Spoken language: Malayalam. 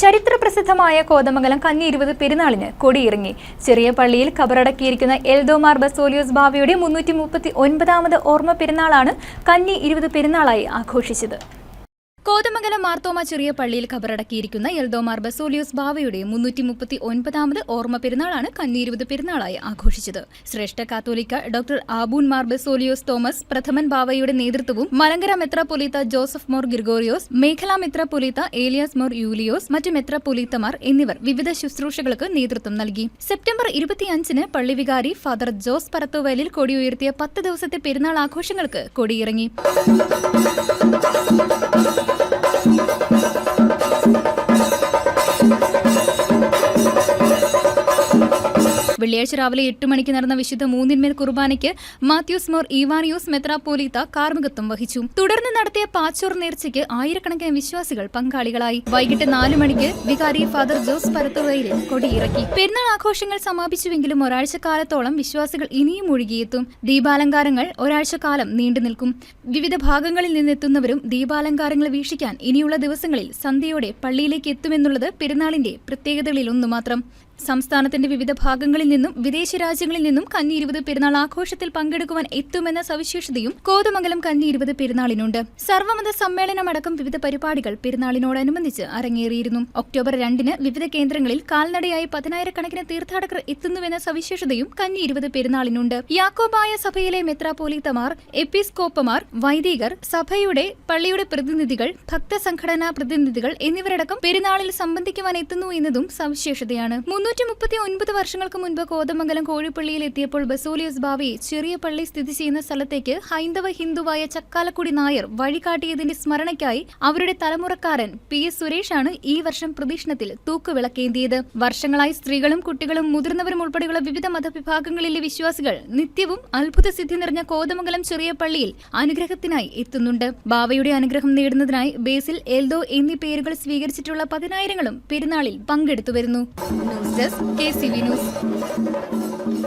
ചരിത്ര പ്രസിദ്ധമായ കോതമംഗലം കന്നി ഇരുപത് പെരുന്നാളിന് കൊടിയിറങ്ങി. ചെറിയ പള്ളിയിൽ ഖബറടക്കിയിരിക്കുന്ന എൽദോമാർ ബസോലിയോസ് ബാവയുടെ മുന്നൂറ്റി മുപ്പത്തി ഒൻപതാമത് ഓർമ്മ പെരുന്നാളാണ് കന്നി ഇരുപത് പെരുന്നാളായി ആഘോഷിച്ചത്. കോതമംഗലം മാർത്തോമ ചെറിയ പള്ളിയിൽ ഖബറടക്കിയിരിക്കുന്ന എൽദോമാർ ബസോലിയോസ് ബാവയുടെ മുന്നൂറ്റി മുപ്പത്തി ഒൻപതാമത് ഓർമ്മ പെരുന്നാളാണ് കണ്ണീരുവത് പെരുന്നാളായി ആഘോഷിച്ചത്. ശ്രേഷ്ഠ കാത്തോലിക്ക ഡോക്ടർ ആബൂൻ മാർ ബസോലിയോസ് തോമസ് പ്രഥമൻ ബാവയുടെ നേതൃത്വവും മലങ്കര മെത്രാപൊലീത്ത ജോസഫ് മോർ ഗിർഗോറിയോസ് മേഖലാ മെത്രാപൊലീത്ത ഏലിയാസ് മോർ യൂലിയോസ് മറ്റ് മെത്രാപൊലീത്തമാർ എന്നിവർ വിവിധ ശുശ്രൂഷകൾക്ക് നേതൃത്വം നൽകി. സെപ്റ്റംബർ ഇരുപത്തിയഞ്ചിന് പള്ളി വികാരി ഫാദർ ജോസ് പറത്തുവയലിൽ കൊടിയുയർത്തിയ പത്ത് ദിവസത്തെ പെരുന്നാൾ ആഘോഷങ്ങൾക്ക് കൊടിയിറങ്ങി. വെള്ളിയാഴ്ച രാവിലെ എട്ട് മണിക്ക് നടന്ന വിശുദ്ധ മൂന്നിന്മേൽ കുർബാനയ്ക്ക് മാത്യൂസ് മോർ ഈവാനിയോസ് മെത്രാപ്പോലീത്ത കാർമികത്വം വഹിച്ചു. തുടർന്ന് നടത്തിയ പാച്ചോർ നേർച്ചയ്ക്ക് ആയിരക്കണക്കിന് വിശ്വാസികൾ പങ്കാളികളായി. വൈകിട്ട് നാല് മണിക്ക് വികാരി ഫാദർ ജോസ് പരത്തുവയിലെ കൊടിയിറക്കി. പെരുന്നാൾ ആഘോഷങ്ങൾ സമാപിച്ചുവെങ്കിലും ഒരാഴ്ച കാലത്തോളം വിശ്വാസികൾ ഇനിയും ഒഴുകിയെത്തും. ദീപാലങ്കാരങ്ങൾ ഒരാഴ്ച കാലം നീണ്ടു നിൽക്കും. വിവിധ ഭാഗങ്ങളിൽ നിന്നെത്തുന്നവരും ദീപാലങ്കാരങ്ങൾ വീക്ഷിക്കാൻ ഇനിയുള്ള ദിവസങ്ങളിൽ സന്ധ്യയോടെ പള്ളിയിലേക്ക് എത്തുമെന്നുള്ളത് പെരുന്നാളിന്റെ പ്രത്യേകതകളിൽ ഒന്നു മാത്രം സംസ്ഥാനത്തിന്റെ വിവിധ ഭാഗങ്ങളിൽ നിന്നും വിദേശ രാജ്യങ്ങളിൽ നിന്നും കന്നി ഇരുപത് പെരുന്നാൾ ആഘോഷത്തിൽ പങ്കെടുക്കുവാൻ എത്തുമെന്ന സവിശേഷതയും കോതമംഗലം കന്നി ഇരുപത് പെരുന്നാളിനുണ്ട്. സർവമത സമ്മേളനമടക്കം വിവിധ പരിപാടികൾ പെരുന്നാളിനോടനുബന്ധിച്ച് അരങ്ങേറിയിരുന്നു. ഒക്ടോബർ രണ്ടിന് വിവിധ കേന്ദ്രങ്ങളിൽ കാൽനടയായി പതിനായിരക്കണക്കിന് തീർത്ഥാടകർ എത്തുന്നുവെന്ന സവിശേഷതയും കന്നി ഇരുപത് പെരുന്നാളിനുണ്ട്. യാക്കോബായ സഭയിലെ മെത്രാപോലീത്തമാർ എപ്പിസ്കോപ്പമാർ വൈദികർ സഭയുടെ പള്ളിയുടെ പ്രതിനിധികൾ ഭക്തസംഘടനാ പ്രതിനിധികൾ എന്നിവരടക്കം പെരുന്നാളിൽ സംബന്ധിക്കുവാൻ എത്തുന്നു എന്നതും സവിശേഷതയാണ്. മുന്നൂറ്റി മുപ്പത്തി ഒൻപത് വർഷങ്ങൾക്ക് മുൻപ് കോതമംഗലം കോഴിപ്പള്ളിയിൽ എത്തിയപ്പോൾ ബസോലിയസ് ഭാവി ചെറിയ പള്ളി സ്ഥിതി ചെയ്യുന്ന സ്ഥലത്തേക്ക് ഹൈന്ദവ ഹിന്ദുവായ ചക്കാലക്കുടി നായർ വഴികാട്ടിയതിന്റെ സ്മരണയ്ക്കായി അവരുടെ തലമുറക്കാരൻ പി എസ് സുരേഷാണ് ഈ വർഷം പ്രദക്ഷിണത്തിൽ തൂക്കുവിളക്കേന്തിയത്. വർഷങ്ങളായി സ്ത്രീകളും കുട്ടികളും മുതിർന്നവരും ഉൾപ്പെടെയുള്ള വിവിധ മതവിഭാഗങ്ങളിലെ വിശ്വാസികൾ നിത്യവും അത്ഭുത സിദ്ധി നിറഞ്ഞ കോതമംഗലം ചെറിയ പള്ളിയിൽ അനുഗ്രഹത്തിനായി എത്തുന്നുണ്ട്. ബാവയുടെ അനുഗ്രഹം നേടുന്നതിനായി ബേസിൽ എൽദോ എന്നീ പേരുകൾ സ്വീകരിച്ചിട്ടുള്ള പതിനായിരങ്ങളും പെരുന്നാളിൽ പങ്കെടുത്തു വരുന്നു. Desk K C V news